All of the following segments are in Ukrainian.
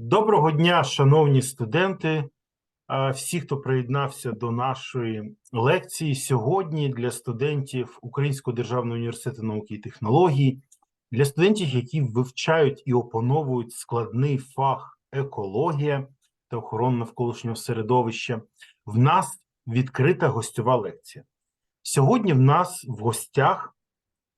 Доброго дня, шановні студенти, всі, хто приєднався до нашої лекції сьогодні для студентів Українського державного університету науки і технологій, для студентів, які вивчають і опановують складний фах екологія та охорона навколишнього середовища. В нас відкрита гостьова лекція. Сьогодні в нас в гостях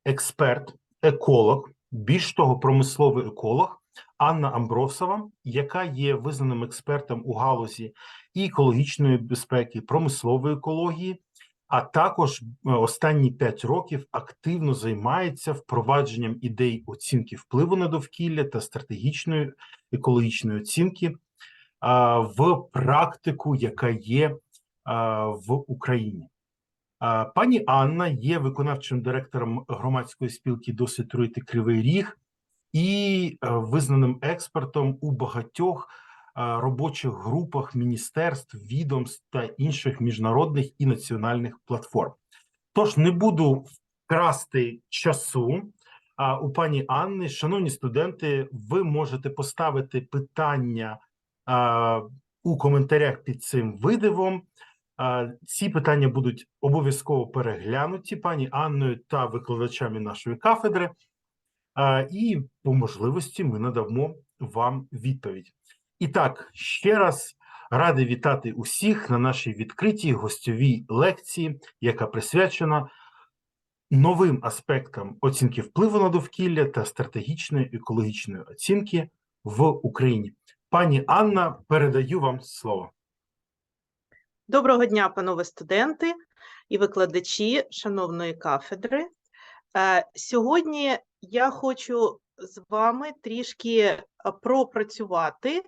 експерт, еколог, більш того, промисловий еколог. Анна Амбросова, яка є визнаним експертом у галузі і екологічної безпеки, промислової екології, а також е, останні 5 років активно займається впровадженням ідей оцінки впливу на довкілля та стратегічної екологічної оцінки в практику, яка є в Україні. Пані Анна є виконавчим директором громадської спілки «Досвід труїти Кривий Ріг і е, визнаним експертом у багатьох е, робочих групах міністерств, відомств та інших міжнародних і національних платформ. Тож не буду вкрасти часу. А у пані Анни, шановні студенти, ви можете поставити питання а, у коментарях під цим видивом. А, ці питання будуть обов'язково переглянуті пані Анною та викладачами нашої кафедри. І по можливості ми надамо вам відповідь. І так, ще раз радий вітати усіх на нашій відкритій гостьовій лекції, яка присвячена новим аспектам оцінки впливу на довкілля та стратегічної екологічної оцінки в Україні. Пані Анна, передаю вам слово. Доброго дня, панове студенти і викладачі шановної кафедри. Е, Сьогодні я хочу з вами трішки е, пропрацювати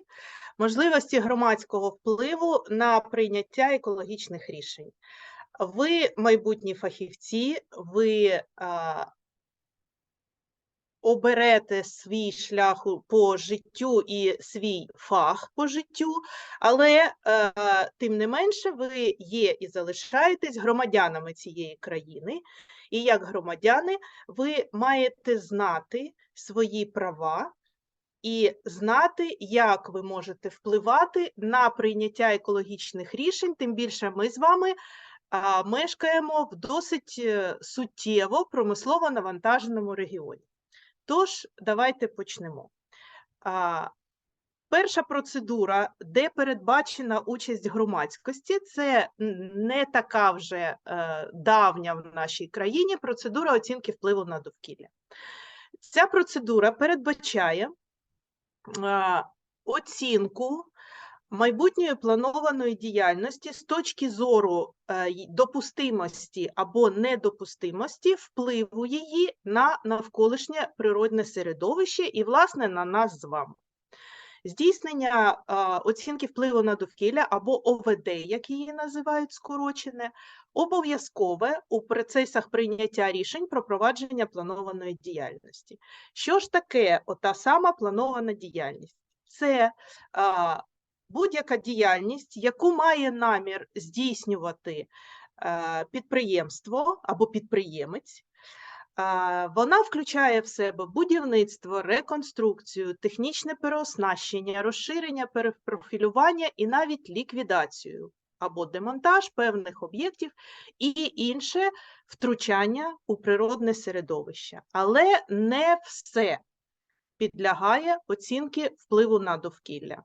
можливості громадського впливу на прийняття екологічних рішень. Ви майбутні фахівці, ви е, оберете свій шлях по життю і свій фах по життю, але е, тим не менше ви є і залишаєтесь громадянами цієї країни, і як громадяни ви маєте знати свої права і знати, як ви можете впливати на прийняття екологічних рішень. Тим більше ми з вами мешкаємо в досить е, суттєво промислово навантаженому регіоні. Тож, давайте почнемо. Перша процедура, де передбачена участь громадськості, це не така вже е, давня в нашій країні процедура оцінки впливу на довкілля. Ця процедура передбачає оцінку майбутньої планованої діяльності з точки зору е, допустимості або недопустимості впливу її на навколишнє природне середовище і, власне, на нас з вами. Здійснення а, оцінки впливу на довкілля або ОВД, як її називають скорочене, обов'язкове у процесах прийняття рішень про провадження планованої діяльності. Що ж таке ота сама планована діяльність? Це а, будь-яка діяльність, яку має намір здійснювати е, підприємство або підприємець, Вона включає в себе будівництво, реконструкцію, технічне переоснащення, розширення, перепрофілювання і навіть ліквідацію або демонтаж певних об'єктів і інше втручання у природне середовище. Але не все підлягає оцінки впливу на довкілля.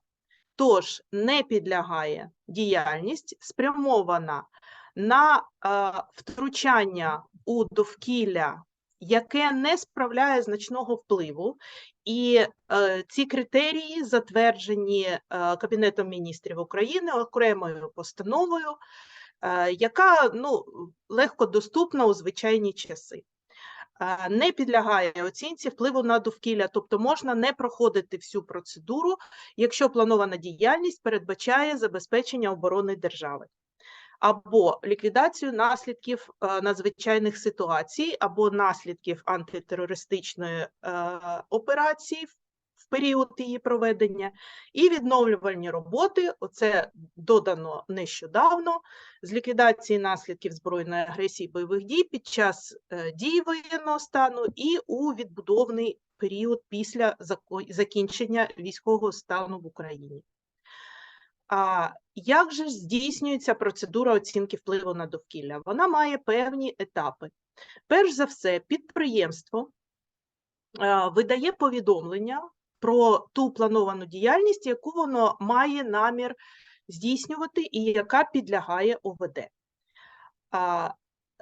Тож не підлягає діяльність, спрямована на е, втручання у довкілля, яке не справляє значного впливу, і е, ці критерії затверджені е, Кабінетом міністрів України окремою постановою, е, яка ну, легко доступна у звичайні часи. Е, Не підлягає оцінці впливу на довкілля, тобто можна не проходити всю процедуру, якщо планована діяльність передбачає забезпечення оборони держави. Або ліквідацію наслідків е, надзвичайних ситуацій, або наслідків антитерористичної е, операції період її проведення, і відновлювальні роботи. Оце додано нещодавно з ліквідації наслідків збройної агресії бойових дій під час е, дії воєнного стану і у відбудовний період після закінчення військового стану в Україні. А як же здійснюється процедура оцінки впливу на довкілля? Вона має певні етапи. Перш за все, підприємство е, видає повідомлення про ту плановану діяльність, яку воно має намір здійснювати і яка підлягає ОВД.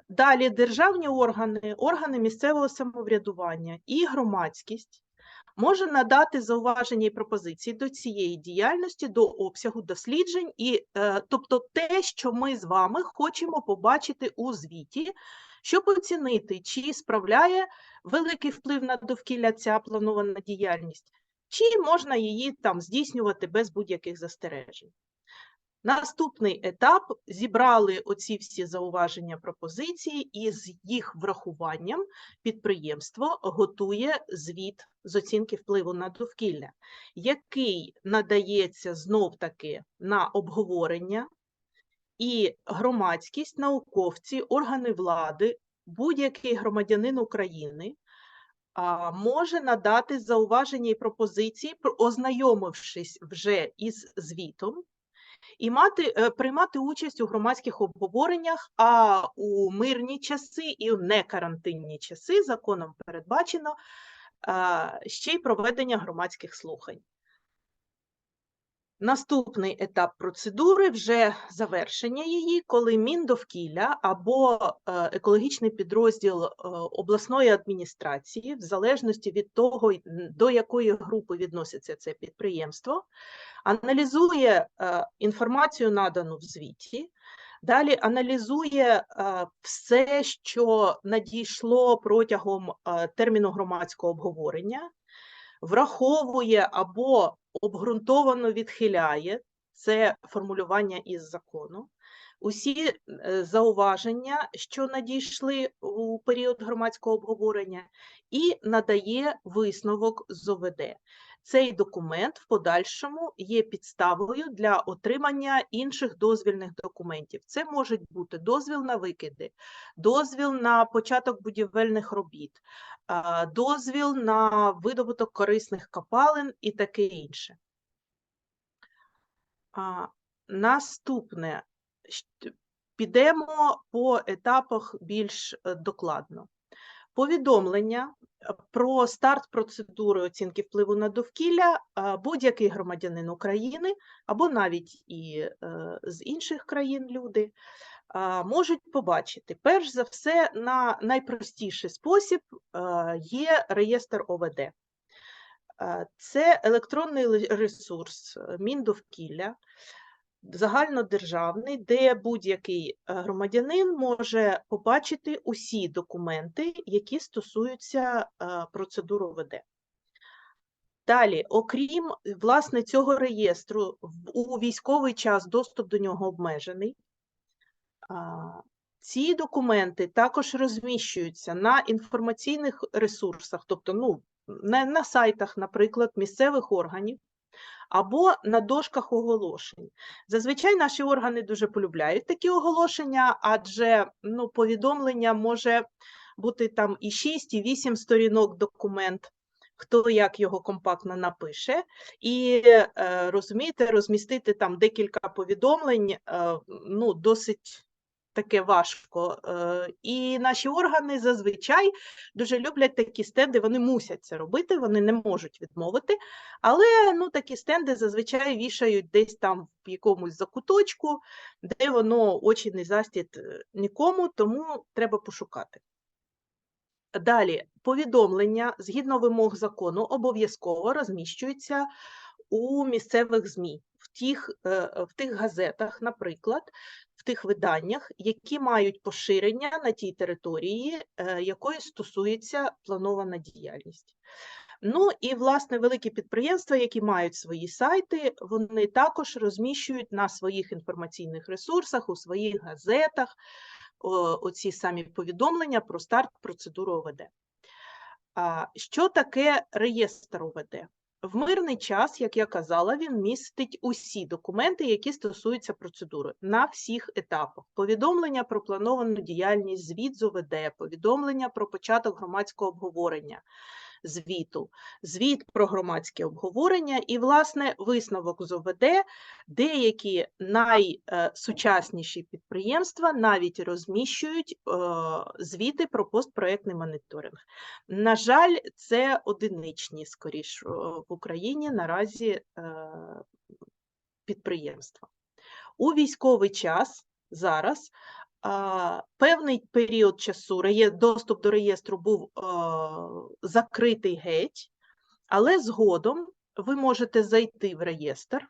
Далі державні органи, органи місцевого самоврядування і громадськість може надати зауваження і пропозиції до цієї діяльності, до обсягу досліджень, і, е, тобто те, що ми з вами хочемо побачити у звіті, щоб оцінити, чи справляє великий вплив на довкілля ця планована діяльність, чи можна її там здійснювати без будь-яких застережень. Наступний етап зібрали оці всі зауваження пропозиції, і з їх врахуванням підприємство готує звіт з оцінки впливу на довкілля, який надається знов-таки на обговорення, і громадськість, науковці, органи влади, будь-який громадянин України може надати зауваження і пропозиції, ознайомившись вже із звітом, і мати, е, приймати участь у громадських обговореннях, а у мирні часи і в некарантинні часи законом передбачено ще й проведення громадських слухань. Наступний етап процедури вже завершення її, коли Міндовкілля або е, екологічний підрозділ е, обласної адміністрації, в залежності від того, до якої групи відноситься це підприємство, аналізує е, інформацію, надану в звіті, далі аналізує все, що надійшло протягом терміну громадського обговорення, враховує або обґрунтовано відхиляє це формулювання із закону. Усі е, зауваження, що надійшли у період громадського обговорення, і надає висновок з ОВД. Цей документ в подальшому є підставою для отримання інших дозвільних документів. Це можуть бути дозвіл на викиди, дозвіл на початок будівельних робіт, дозвіл на видобуток корисних копалин і таке інше. Наступне підемо по етапах більш е, докладно. Повідомлення е, про старт процедури оцінки впливу на довкілля будь-який громадянин України або навіть і е, з інших країн люди можуть побачити. Перш за все, на найпростіший спосіб е, є реєстр ОВД. Е, Це електронний ресурс е, Міндовкілля, загальнодержавний, де будь-який е, громадянин може побачити усі документи, які стосуються е, процедур ОВД. Далі, окрім власне цього реєстру, у військовий час доступ до нього обмежений. Ці документи також розміщуються на інформаційних ресурсах, тобто ну, на, на сайтах, наприклад, місцевих органів або на дошках оголошень. Зазвичай наші органи дуже полюбляють такі оголошення, адже ну, повідомлення може бути там і 6, і 8 сторінок документ, хто як його компактно напише. І е, розумієте, розмістити там декілька повідомлень е, ну, досить таке важко. Е, і наші органи зазвичай дуже люблять такі стенди, вони мусять це робити, вони не можуть відмовити. Але ну, такі стенди зазвичай вішають десь там в якомусь закуточку, де воно очі не застять е, нікому, тому треба пошукати. Далі, повідомлення згідно вимог закону обов'язково розміщуються у місцевих ЗМІ, тих, е, в тих газетах, наприклад, в тих виданнях, які мають поширення на тій території, е, якої стосується планована діяльність. Ну і власне великі підприємства, які мають свої сайти, вони також розміщують на своїх інформаційних ресурсах, у своїх газетах оці самі повідомлення про старт процедури ОВД. Що таке реєстр ОВД? В мирний час, як я казала, він містить усі документи, які стосуються процедури на всіх етапах. Повідомлення про плановану діяльність, звіт з ОВД, повідомлення про початок громадського обговорення, звіту, звіт про громадське обговорення і, власне, висновок з ОВД, деякі найсучасніші підприємства навіть розміщують е, звіти про постпроектний моніторинг. На жаль, це одиничні, скоріш, е, в Україні наразі е, підприємства. У військовий час зараз певний період часу доступ до реєстру був закритий геть, але згодом ви можете зайти в реєстр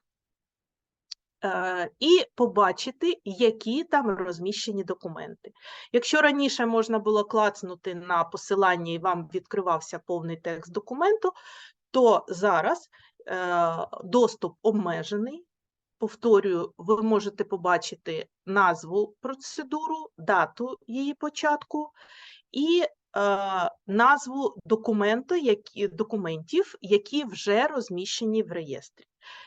е, і побачити, які там розміщені документи. Якщо раніше можна було клацнути на посилання і вам відкривався повний текст документу, то зараз е, доступ обмежений. Повторюю, ви можете побачити назву процедуру, дату її початку і е, назву документу, які, документів, які вже розміщені в реєстрі.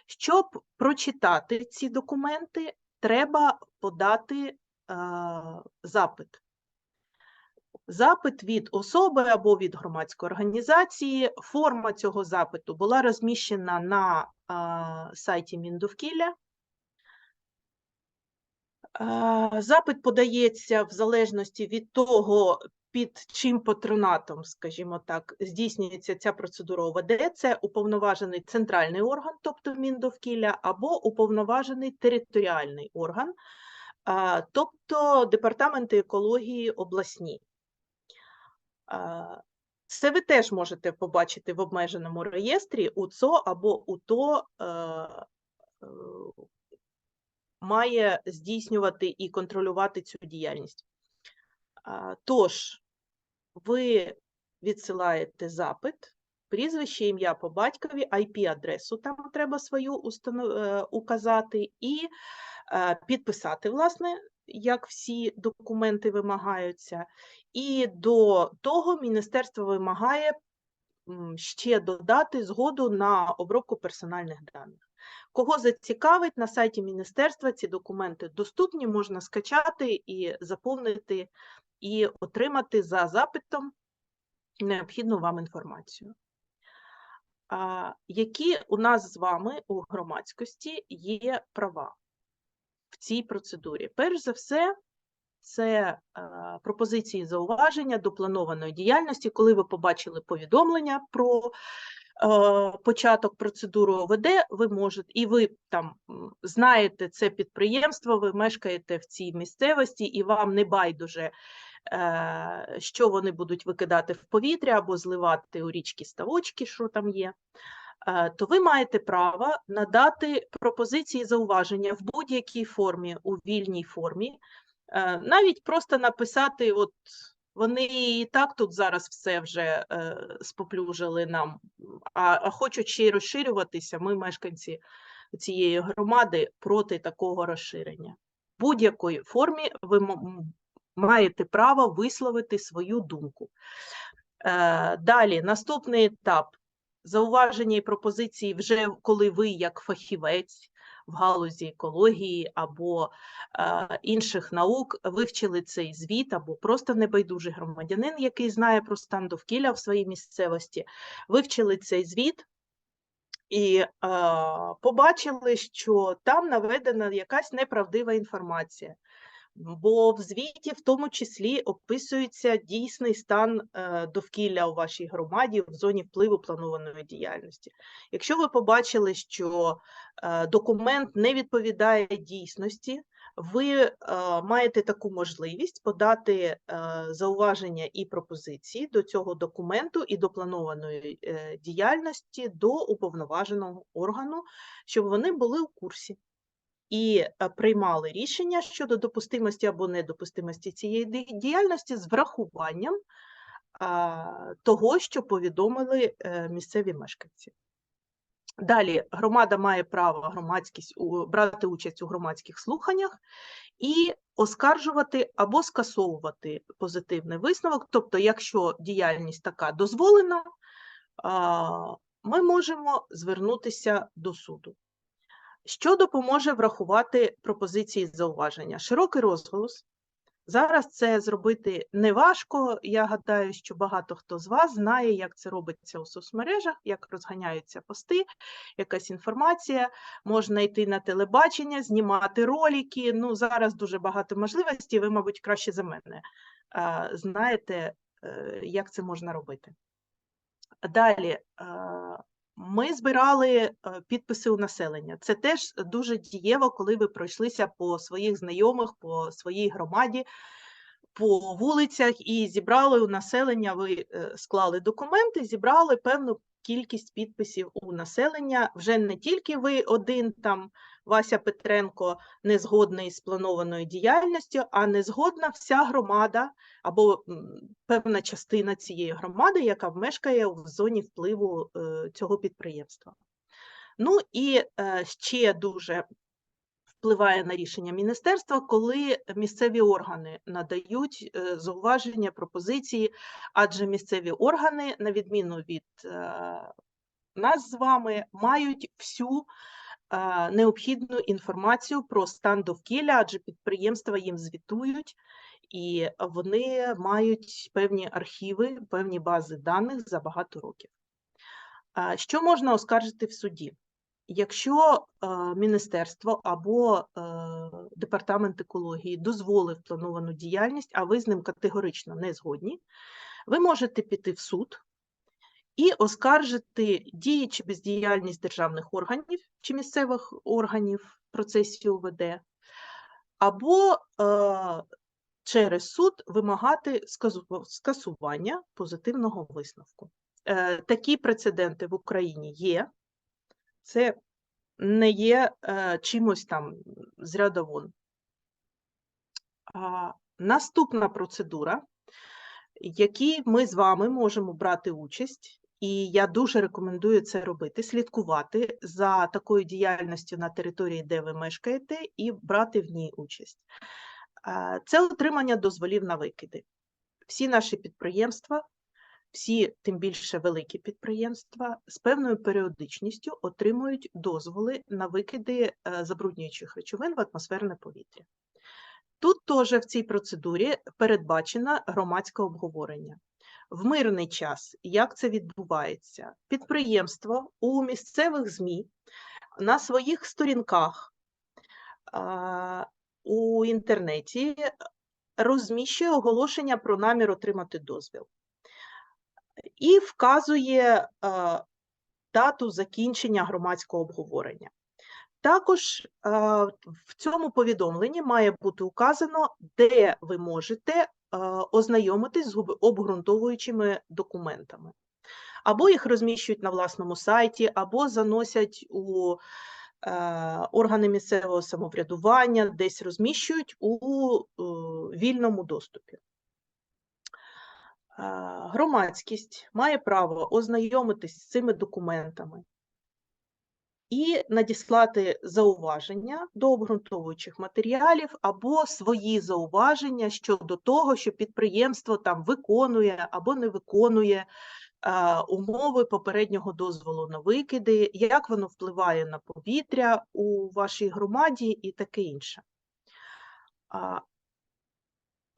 Щоб прочитати ці документи, треба подати е, запит. Запит від особи або від громадської організації. Форма цього запиту була розміщена на сайті Міндовкілля. Запит подається в залежності від того, під чим патронатом, скажімо так, здійснюється ця процедура ОВД. Це уповноважений центральний орган, тобто Міндовкілля, або уповноважений територіальний орган, тобто департаменти екології обласні. Це ви теж можете побачити в обмеженому реєстрі УЦО або УТО е, е, має здійснювати і контролювати цю діяльність. Тож, ви відсилаєте запит, прізвище, ім'я по батькові, IP-адресу там треба свою установ... е, указати і підписати, власне, як всі документи вимагаються. І до того міністерство вимагає ще додати згоду на обробку персональних даних. Кого зацікавить, на сайті міністерства ці документи доступні, можна скачати і заповнити, і отримати за запитом необхідну вам інформацію. Які у нас з вами у громадськості є права цій процедурі? Перш за все, це е, пропозиції зауваження до планованої діяльності, коли ви побачили повідомлення про е, початок процедури ОВД, ви можете, і ви там знаєте це підприємство, ви мешкаєте в цій місцевості, і вам не байдуже, е, що вони будуть викидати в повітря або зливати у річки ставочки, що там є. Е, То ви маєте право надати пропозиції зауваження в будь-якій формі, у вільній формі, Е, навіть просто написати, от вони і так тут зараз все вже е, споплюжили нам, а, а хочуть ще й розширюватися. Ми, мешканці цієї громади, проти такого розширення. В будь-якій формі ви маєте право висловити свою думку. Далі, наступний етап. Зауваження і пропозиції вже коли ви, як фахівець в галузі екології або е, інших наук, вивчили цей звіт, або просто небайдужий громадянин, який знає про стан довкілля в своїй місцевості, вивчили цей звіт і е, побачили, що там наведена якась неправдива інформація. Бо в звіті в тому числі описується дійсний стан е, довкілля у вашій громаді в зоні впливу планованої діяльності. Якщо ви побачили, що е, документ не відповідає дійсності, ви е, маєте таку можливість подати зауваження і пропозиції до цього документу і до планованої діяльності до уповноваженого органу, щоб вони були у курсі і е, приймали рішення щодо допустимості або недопустимості цієї діяльності з врахуванням того, що повідомили е, місцеві мешканці. Далі громада має право громадськість брати участь у громадських слуханнях і оскаржувати або скасовувати позитивний висновок. Тобто, якщо діяльність така дозволена, ми можемо звернутися до суду. Що допоможе врахувати пропозиції зауваження? Широкий розголос, Зараз це зробити неважко. Я гадаю, що багато хто з вас знає, як це робиться у соцмережах, як розганяються пости, якась інформація. Можна йти на телебачення, знімати ролики. Ну, зараз дуже багато можливостей. Ви, мабуть, краще за мене знаєте, е, як це можна робити. Далі. Ми збирали е, підписи у населення. Це теж дуже дієво, коли ви пройшлися по своїх знайомих, по своїй громаді, по вулицях і зібрали у населення. Ви е, склали документи, зібрали певну кількість підписів у населення. Вже не тільки ви один там, Вася Петренко, не згодний з планованою діяльністю, а не згодна вся громада або певна частина цієї громади, яка мешкає в зоні впливу е, цього підприємства. Ну і е, ще дуже впливає на рішення міністерства, коли місцеві органи надають е, зауваження, пропозиції, адже місцеві органи, на відміну від е, нас з вами, мають всю е, необхідну інформацію про стан довкілля, адже підприємства їм звітують, і вони мають певні архіви, певні бази даних за багато років. Що можна оскаржити в суді? Якщо е, міністерство або е, департамент екології дозволив плановану діяльність, а ви з ним категорично не згодні, ви можете піти в суд і оскаржити дії чи бездіяльність державних органів чи місцевих органів в процесі ОВД, або е, через суд вимагати скасування позитивного висновку. Такі прецеденти в Україні є. Це не є е, чимось там з ряду вон. А, наступна процедура, якій ми з вами можемо брати участь, і я дуже рекомендую це робити, слідкувати за такою діяльністю на території, де ви мешкаєте, і брати в ній участь. А, Це отримання дозволів на викиди. Всі наші підприємства, всі, тим більше великі підприємства, з певною періодичністю отримують дозволи на викиди е, забруднюючих речовин в атмосферне повітря. Тут теж в цій процедурі передбачено громадське обговорення. В мирний час, як це відбувається? Підприємство у місцевих ЗМІ на своїх сторінках у інтернеті розміщує оголошення про намір отримати дозвіл і вказує е, дату закінчення громадського обговорення. Також е, в цьому повідомленні має бути указано, де ви можете е, ознайомитись з обґрунтовуючими документами. Або їх розміщують на власному сайті, або заносять у органи місцевого самоврядування, десь розміщують у вільному доступі. Громадськість має право ознайомитись з цими документами і надіслати зауваження до обґрунтовуючих матеріалів або свої зауваження щодо того, що підприємство там виконує або не виконує умови попереднього дозволу на викиди, як воно впливає на повітря у вашій громаді і таке інше.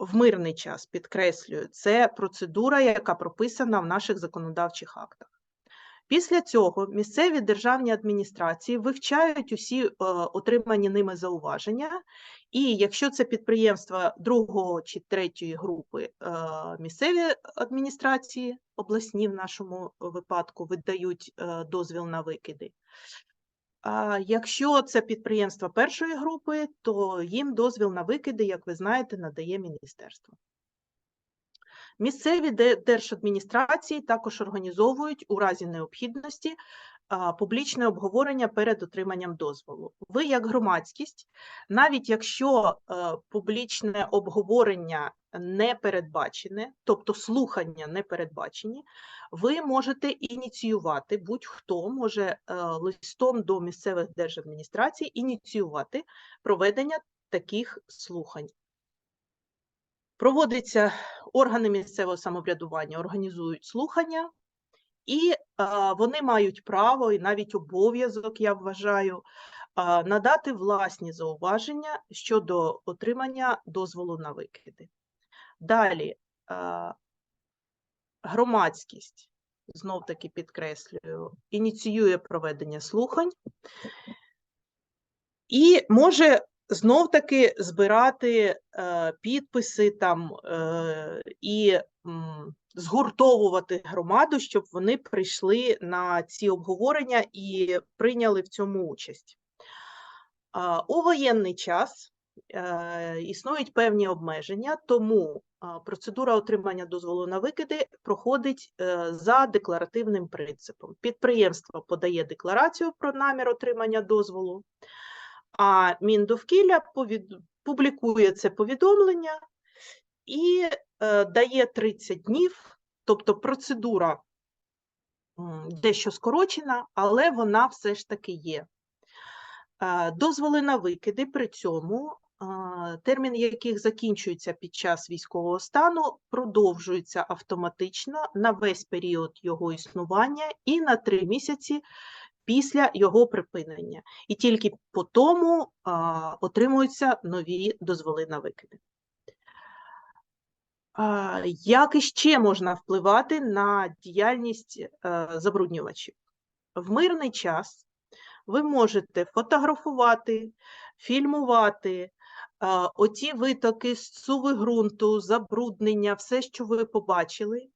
В мирний час, підкреслюю, це процедура, яка прописана в наших законодавчих актах. Після цього місцеві державні адміністрації вивчають усі е, отримані ними зауваження, і якщо це підприємства другого чи третьої групи, е, місцеві адміністрації, обласні в нашому випадку, видають е, дозвіл на викиди. А якщо це підприємства першої групи, то їм дозвіл на викиди, як ви знаєте, надає міністерство. Місцеві де- держадміністрації також організовують у разі необхідності публічне обговорення перед отриманням дозволу. Ви, як громадськість, навіть якщо е, публічне обговорення не передбачене, тобто слухання не передбачені, ви можете ініціювати, будь-хто може е, листом до місцевих держадміністрацій ініціювати проведення таких слухань. Проводиться органи місцевого самоврядування, організують слухання, і вони мають право і навіть обов'язок, я вважаю, надати власні зауваження щодо отримання дозволу на викиди. Далі громадськість, знов таки підкреслюю, ініціює проведення слухань і може знов таки збирати е, підписи там е, і згуртовувати громаду, щоб вони прийшли на ці обговорення і прийняли в цьому участь. У воєнний час е, існують певні обмеження, тому процедура отримання дозволу на викиди проходить е, за декларативним принципом. Підприємство подає декларацію про намір отримання дозволу, а Міндовкілля публікує це повідомлення і дає 30 днів, тобто процедура дещо скорочена, але вона все ж таки є. Е, Дозволи на викиди при цьому, е, термін яких закінчується під час військового стану, продовжується автоматично на весь період його існування і на три місяці після його припинення. І тільки по тому отримуються нові дозволи на викиди. Як іще можна впливати на діяльність е, забруднювачів? В мирний час ви можете фотографувати, фільмувати оті витоки суви ґрунту, забруднення, все, що ви побачили.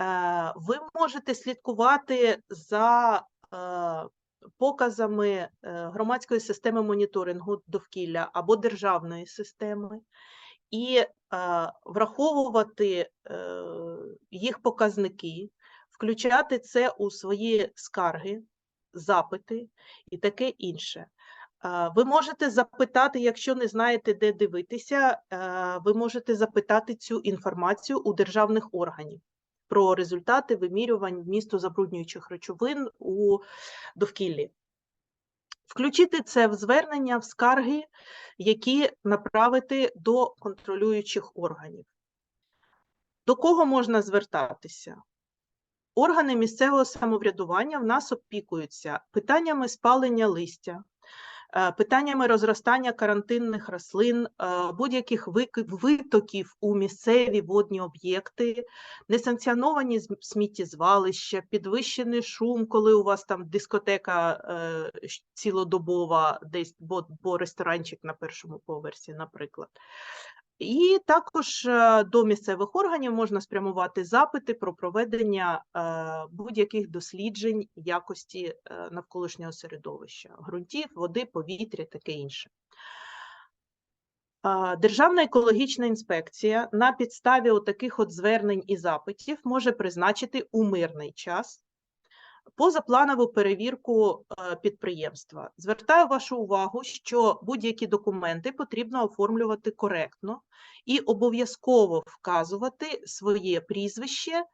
Е, Ви можете слідкувати за е, показами громадської системи моніторингу довкілля або державної системи і враховувати е, їх показники, включати це у свої скарги, запити і таке інше. Ви можете запитати, якщо не знаєте, де дивитися, е, ви можете запитати цю інформацію у державних органів про результати вимірювань вмісту забруднюючих речовин у довкіллі. Включити це в звернення в скарги, які направити до контролюючих органів. До кого можна звертатися? Органи місцевого самоврядування в нас опікуються питаннями спалення листя, питаннями розростання карантинних рослин, е, будь-яких витоків у місцеві водні об'єкти, несанкціоновані сміттєзвалища, підвищений шум, коли у вас там дискотека е, цілодобова, десь бо, бо ресторанчик на першому поверсі, наприклад. І також е, до місцевих органів можна спрямувати запити про проведення е, будь-яких досліджень якості е, навколишнього середовища, ґрунтів, води, повітря, таке інше. Державна екологічна інспекція на підставі таких от звернень і запитів може призначити у мирний час позапланову перевірку е, підприємства. Звертаю вашу увагу, що будь-які документи потрібно оформлювати коректно і обов'язково вказувати своє прізвище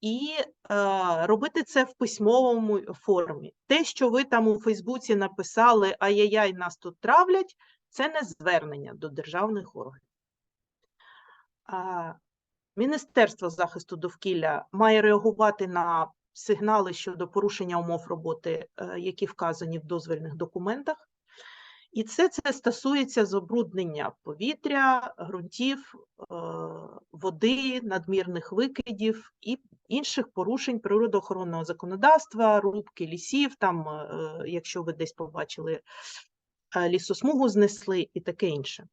і е, робити це в письмовому формі. Те, що ви там у Фейсбуці написали ай-яй-яй, нас тут травлять, це не звернення до державних органів. Міністерство захисту довкілля має реагувати на сигнали щодо порушення умов роботи, е, які вказані в дозвільних документах. І це, це стосується забруднення повітря, ґрунтів, е, води, надмірних викидів і інших порушень природоохоронного законодавства, рубки лісів, там, е, якщо ви десь побачили лісосмугу знесли і таке інше.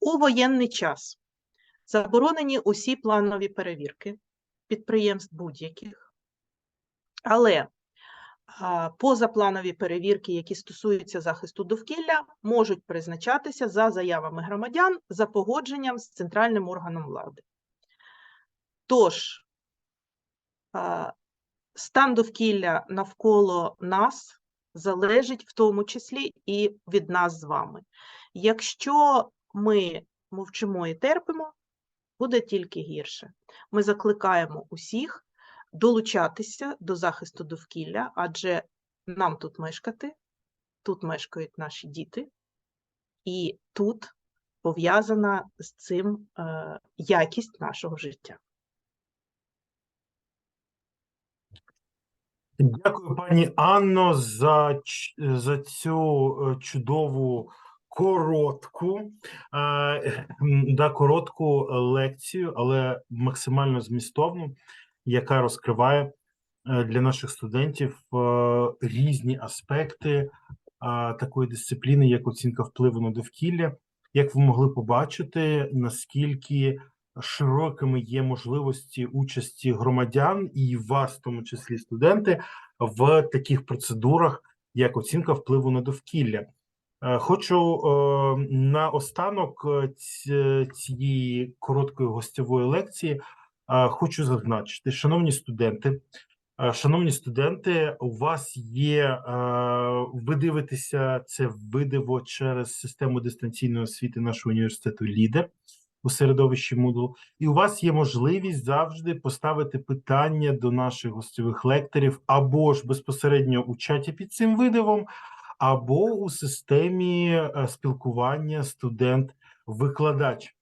У воєнний час заборонені усі планові перевірки підприємств будь-яких, але позапланові перевірки, які стосуються захисту довкілля, можуть призначатися за заявами громадян за погодженням з центральним органом влади. Тож, стан довкілля навколо нас залежить в тому числі і від нас з вами. Якщо ми мовчимо і терпимо, буде тільки гірше. Ми закликаємо усіх долучатися до захисту довкілля, адже нам тут мешкати, тут мешкають наші діти, і тут пов'язана з цим е, якість нашого життя. Дякую, пані Анно, за, за цю е, чудову коротку, е, да, коротку лекцію, але максимально змістовну, яка розкриває е, для наших студентів е, різні аспекти такої дисципліни, як оцінка впливу на довкілля. Як ви могли побачити, наскільки широкими є можливості участі громадян і вас, в тому числі студенти, в таких процедурах, як оцінка впливу на довкілля. Е, Хочу наостанок е, цієї короткої гостьової лекції хочу зазначити, шановні студенти, шановні студенти, у вас є ви дивитеся це видиво через систему дистанційної освіти нашого університету Лідер у середовищі Moodle. І у вас є можливість завжди поставити питання до наших гостьових лекторів або ж безпосередньо у чаті під цим видивом, або у системі е, спілкування студент-викладач.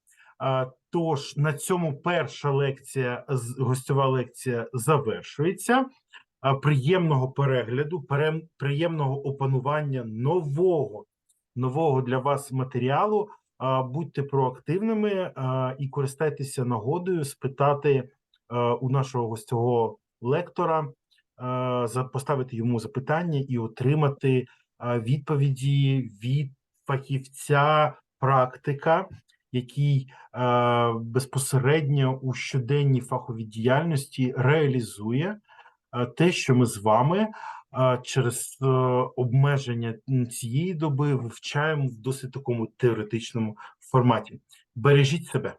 Тож на цьому перша лекція, гостьова лекція завершується. Приємного перегляду, приємного опанування нового, нового для вас матеріалу. Будьте проактивними і користайтеся нагодою спитати у нашого гостьового лектора, поставити йому запитання і отримати відповіді від фахівця практика, який е, безпосередньо у щоденній фаховій діяльності реалізує е, те, що ми з вами е, через е, обмеження цієї доби вивчаємо в досить такому теоретичному форматі. Бережіть себе.